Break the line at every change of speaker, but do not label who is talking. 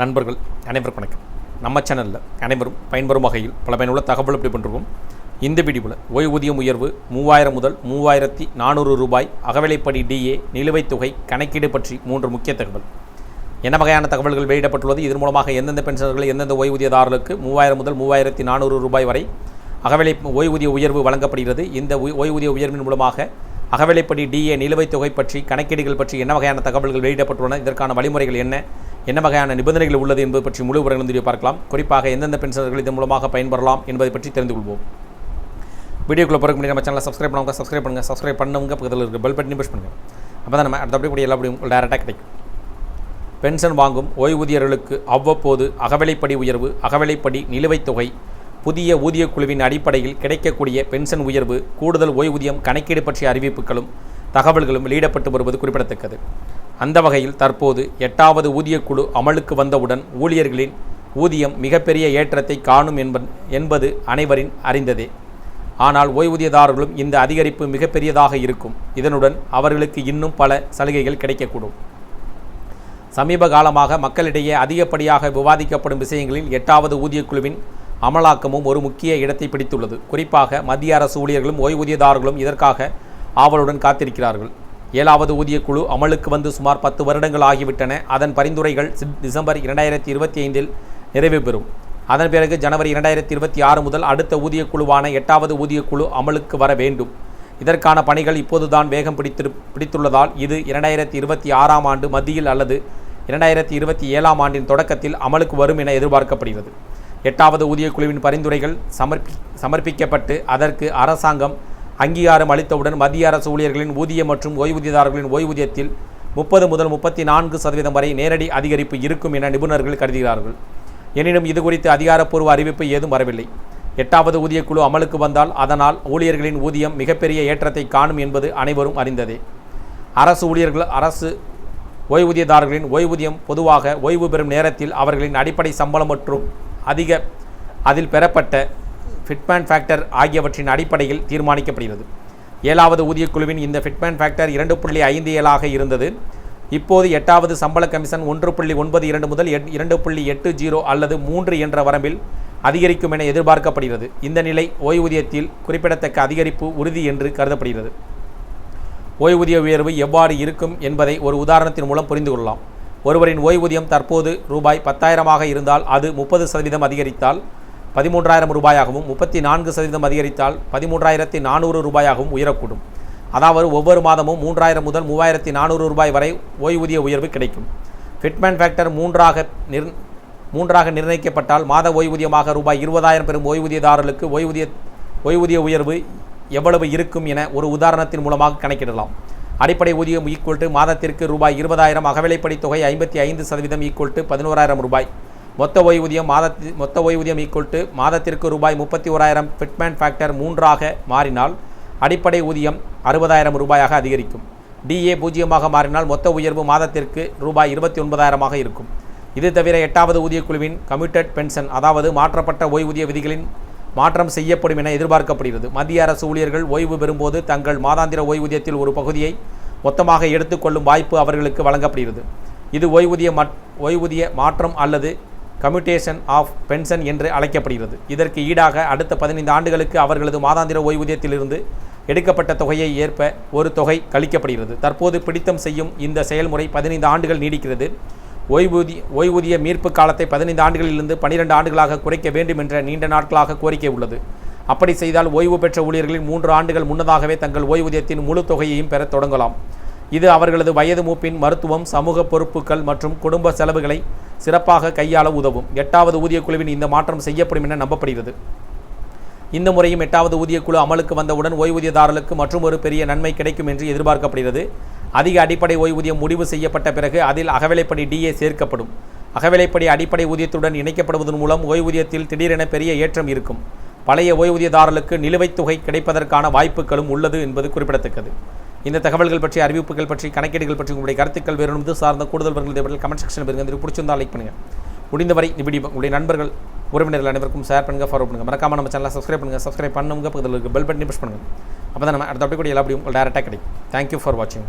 நண்பர்கள் அனைவருக்கும் வணக்கம். நம்ம சேனலில் அனைவரும் பயன்பெறும் வகையில் பல பயனுள்ள தகவல் எப்படி பண்ணிருக்கோம் இந்த வீடியோவில் ஓய்வூதியம் உயர்வு மூவாயிரம் முதல் மூவாயிரத்தி நானூறு ரூபாய் அகவிலைப்படி டிஏ நிலுவைத் தொகை கணக்கீடு பற்றி மூன்று முக்கிய தகவல். என்ன வகையான தகவல்கள் வெளியிடப்பட்டுள்ளது? இதன் மூலமாக எந்தெந்த பென்ஷனர்கள் எந்தெந்த ஓய்வூதியதாரர்களுக்கு மூவாயிரம் முதல் மூவாயிரத்தி நானூறு ரூபாய் வரை அகவிலை ஓய்வூதிய உயர்வு வழங்கப்படுகிறது. இந்த ஓய்வூதிய உயர்வின் மூலமாக அகவிலைப்படி டிஏ நிலுவைத் தொகை பற்றி கணக்கீடுகள் பற்றி என்ன வகையான தகவல்கள் வெளியிடப்பட்டுள்ளன? இதற்கான வழிமுறைகள் என்ன? என்ன வகையான நிபந்தனைகள் உள்ளது என்பது பற்றி முழு விவரங்களும் வீடியோ பார்க்கலாம். குறிப்பாக எந்தெந்த பென்ஷனர்கள் இதன் மூலமாக பயன்பெறலாம் என்பதை பற்றி தெரிந்து கொள்வோம். வீடியோக்குள்ளே பிறகு முன்னாடி நம்ம சேனலை சப்ஸ்கிரைப் பண்ணுவாங்க சப்ஸ்கிரைப் பண்ணுங்கள் சப்ஸ்கிரைப் பண்ணவங்க பக்கத்தில் இருக்க பெல் பட்டனை புஷ் பண்ணுங்கள் அப்போ தான் நம்ம அடுத்தபடி கூட எல்லா அப்படியும் டேரெக்டாக கிடைக்கும். பென்ஷன் வாங்கும் ஓய்வூதியர்களுக்கு அவ்வப்போது அகவிலைப்படி உயர்வு அகவிலைப்படி நிலுவைத் தொகை புதிய ஊதிய குழுவின் அடிப்படையில் கிடைக்கக்கூடிய பென்ஷன் உயர்வு கூடுதல் ஓய்வூதியம் கணக்கீடு பற்றிய அறிவிப்புகளும் தகவல்களும் வெளியிடப்பட்டு வருவது குறிப்பிடத்தக்கது. அந்த வகையில் தற்போது எட்டாவது ஊதியக் குழு அமலுக்கு வந்தவுடன் ஊழியர்களின் ஊதியம் மிகப்பெரிய ஏற்றத்தை காணும் என்ப- என்பது அனைவரின் அறிந்ததே. ஆனால் ஓய்வூதியதாரர்களும் இந்த அதிகரிப்பு மிகப்பெரியதாக இருக்கும். இதனுடன் அவர்களுக்கு இன்னும் பல சலுகைகள் கிடைக்கக்கூடும். சமீப காலமாக மக்களிடையே அதிகப்படியாக விவாதிக்கப்படும் விஷயங்களில் எட்டாவது ஊதியக் குழுவின் அமலாக்கமும் ஒரு முக்கிய இடத்தை பிடித்துள்ளது. குறிப்பாக மத்திய அரசு ஊழியர்களும் ஓய்வூதியதாரர்களும் இதற்காக ஆவலுடன் காத்திருக்கிறார்கள். ஏழாவது ஊதியக்குழு அமலுக்கு வந்து சுமார் பத்து வருடங்கள் ஆகிவிட்டன. அதன் பரிந்துரைகள் டிசம்பர் இரண்டாயிரத்தி இருபத்தி ஐந்தில் நிறைவு பெறும். அதன் பிறகு ஜனவரி இரண்டாயிரத்தி இருபத்தி ஆறு முதல் அடுத்த ஊதியக்குழுவான எட்டாவது ஊதியக்குழு அமலுக்கு வர வேண்டும். இதற்கான பணிகள் இப்போதுதான் வேகம் பிடித்து பிடித்துள்ளதால் இது இரண்டாயிரத்தி இருபத்தி ஆறாம் ஆண்டு மத்தியில் அல்லது இரண்டாயிரத்தி இருபத்தி ஏழாம் ஆண்டின் தொடக்கத்தில் அமலுக்கு வரும் என எதிர்பார்க்கப்படுகிறது. எட்டாவது ஊதியக் குழுவின் பரிந்துரைகள் சமர்ப்பி சமர்ப்பிக்கப்பட்டு அதற்கு அரசாங்கம் அங்கீகாரம் அளித்தவுடன் மத்திய அரசு ஊழியர்களின் ஊதியம் மற்றும் ஓய்வூதியதாரர்களின் ஓய்வூதியத்தில் முப்பது முதல் முப்பத்தி நான்கு சதவீதம் வரை நேரடி அதிகரிப்பு இருக்கும் என நிபுணர்கள் கருதுகிறார்கள். எனினும் இது குறித்து அதிகாரப்பூர்வ அறிவிப்பு ஏதும் வரவில்லை. எட்டாவது ஊதியக்குழு அமலுக்கு வந்தால் அதனால் ஊழியர்களின் ஊதியம் மிகப்பெரிய ஏற்றத்தை காணும் என்பது அனைவரும் அறிந்ததே. அரசு ஊழியர்கள் அரசு ஓய்வூதியதாரர்களின் ஓய்வூதியம் பொதுவாக ஓய்வு பெறும் நேரத்தில் அவர்களின் அடிப்படை சம்பளம் மற்றும் அதிக அதில் பெறப்பட்ட ஃபிட்மேன் ஃபேக்டர் ஆகியவற்றின் அடிப்படையில் தீர்மானிக்கப்படுகிறது. ஏழாவது ஊதியக் குழுவின் இந்த ஃபிட்மேன் ஃபேக்டர் இரண்டு புள்ளி ஐந்து ஏழாக இருந்தது. இப்போது எட்டாவது சம்பள கமிஷன் ஒன்று புள்ளி ஒன்பது இரண்டு முதல் எட்- இரண்டு புள்ளி எட்டு ஜீரோ அல்லது மூன்று என்ற வரம்பில் அதிகரிக்கும் என எதிர்பார்க்கப்படுகிறது. இந்த நிலை ஓய்வூதியத்தில் குறிப்பிடத்தக்க அதிகரிப்பு உறுதி என்று கருதப்படுகிறது. ஓய்வூதிய உயர்வு எவ்வாறு இருக்கும் என்பதை ஒரு உதாரணத்தின் மூலம் புரிந்து கொள்ளலாம். ஒருவரின் ஓய்வூதியம் தற்போது ரூபாய் பத்தாயிரமாக இருந்தால் அது முப்பது சதவீதம் அதிகரித்தால் பதிமூன்றாயிரம் ரூபாயாகவும் முப்பத்தி நான்கு சதவீதம் அதிகரித்தால் பதிமூன்றாயிரத்தி நானூறு ரூபாயாகவும் உயரக்கூடும். அதாவது ஒவ்வொரு மாதமும் மூன்றாயிரம் முதல் மூவாயிரத்தி நானூறு ரூபாய் வரை ஓய்வூதிய உயர்வு கிடைக்கும். ஃபிட்மேன் ஃபேக்டர் மூன்றாக நிர் மூன்றாக நிர்ணயிக்கப்பட்டால் மாத ஓய்வூதியமாக ரூபாய் இருபதாயிரம் பெறும் ஓய்வூதியதாரர்களுக்கு ஓய்வூதிய ஓய்வூதிய உயர்வு எவ்வளவு இருக்கும் என ஒரு உதாரணத்தின் மூலமாக கணக்கிடலாம். அடிப்படை ஊதியம் ஈக்குவல் டு மாதத்திற்கு ரூபாய் இருபதாயிரம் அகவிலைப்படி தொகை ஐம்பத்தி ஐந்து சதவீதம் ஈக்குவல் டு பதினோராயிரம் ரூபாய். மொத்த ஓய்வூதியம் மாதத்தி மொத்த ஓய்வூதியம் ஈக்குவல் டு மாதத்திற்கு ரூபாய் முப்பத்தி ஓராயிரம் ஃபிட்மேன் ஃபேக்டர் மூன்றாக மாறினால் அடிப்படை ஊதியம் அறுபதாயிரம் ரூபாயாக அதிகரிக்கும். டிஏ பூஜ்ஜியமாக மாறினால் மொத்த உயர்வு மாதத்திற்கு ரூபாய் இருபத்தி ஒன்பதாயிரமாக இருக்கும். இது தவிர எட்டாவது ஊதியக்குழுவின் கமிட்டட் கம்யூட்டட் பென்ஷன் அதாவது மாற்றப்பட்ட ஓய்வூதிய விதிகளின் மாற்றம் செய்யப்படும் என எதிர்பார்க்கப்படுகிறது. மத்திய அரசு ஊழியர்கள் ஓய்வு பெறும்போது தங்கள் மாதாந்திர ஓய்வூதியத்தில் ஒரு பகுதியை மொத்தமாக எடுத்துக்கொள்ளும் வாய்ப்பு அவர்களுக்கு வழங்கப்படுகிறது. இது ஓய்வூதிய மட் ஓய்வூதிய மாற்றம் அல்லது கம்யூட்டேஷன் ஆஃப் பென்ஷன் என்று அழைக்கப்படுகிறது. இதற்கு ஈடாக அடுத்த பதினைந்து ஆண்டுகளுக்கு அவர்களது மாதாந்திர ஓய்வூதியத்திலிருந்து எடுக்கப்பட்ட தொகையை ஏற்ப ஒரு தொகை கழிக்கப்படுகிறது. தற்போது பிடித்தம் செய்யும் இந்த செயல்முறை பதினைந்து ஆண்டுகள் நீடிக்கிறது. ஓய்வூதிய ஓய்வூதிய மீட்பு காலத்தை பதினைந்து ஆண்டுகளிலிருந்து பனிரெண்டு ஆண்டுகளாக குறைக்க வேண்டும் என்ற நீண்ட நாட்களாக கோரிக்கை உள்ளது. அப்படி செய்தால் ஓய்வு பெற்ற ஊழியர்களின் மூன்று ஆண்டுகள் முன்னதாகவே தங்கள் ஓய்வூதியத்தின் முழு தொகையையும் பெறத் தொடங்கலாம். இது அவர்களது வயது மூப்பின் மருத்துவம் சமூக பொறுப்புகள் மற்றும் குடும்ப செலவுகளை சிறப்பாக கையாள உதவும். எட்டாவது ஊதியக்குழுவின் இந்த மாற்றம் செய்யப்படும் என நம்பப்படுகிறது. இந்த முறையும் எட்டாவது ஊதியக்குழு அமலுக்கு வந்தவுடன் ஓய்வூதியதாரர்களுக்கு மற்றும் ஒரு பெரிய நன்மை கிடைக்கும் என்று எதிர்பார்க்கப்படுகிறது. அதிக அடிப்படை ஓய்வூதியம் முடிவு செய்யப்பட்ட பிறகு அதில் அகவிலைப்படி டிஏ சேர்க்கப்படும். அகவிலைப்படி அடிப்படை ஊதியத்துடன் இணைக்கப்படுவதன் மூலம் ஓய்வூதியத்தில் திடீரென பெரிய ஏற்றம் இருக்கும். பழைய ஓய்வூதியதாரர்களுக்கு நிலுவைத் தொகை கிடைப்பதற்கான வாய்ப்புகளும் உள்ளது என்பது குறிப்பிடத்தக்கது. இந்த தகவல்கள் பற்றி அறிவிப்புகள் பற்றி கணக்கீடுகள் பற்றி உங்களுடைய கருத்துக்கள் வேறு இது சார்ந்த கூடுதல் விவரங்கள் கமெண்ட் செக்ஷன் பெறுங்க. பிடிச்சிருந்தால் லைக் பண்ணுங்கள் முடிந்தவரை இப்படி உங்களுடைய நண்பர்கள் உறவினர்கள் அனைவருக்கும் ஷேர் பண்ணுங்கள் ஃபாலோ பண்ணுங்கள் மறக்காம நம்ம சேனலை சப்ஸ்கிரைப் பண்ணுங்கள் சப்ஸ்கிரைப் பண்ணுங்க பக்கத்தில் இருக்க பெல் பட்டன் ப்ரெஸ் பண்ணுங்கள் அப்போ தான் நம்ம அடுத்த அப்படி கூட எல்லா உங்களுக்கு டேரெக்டாக கிடைக்கும். தேங்க்யூ ஃபார் வாட்சிங்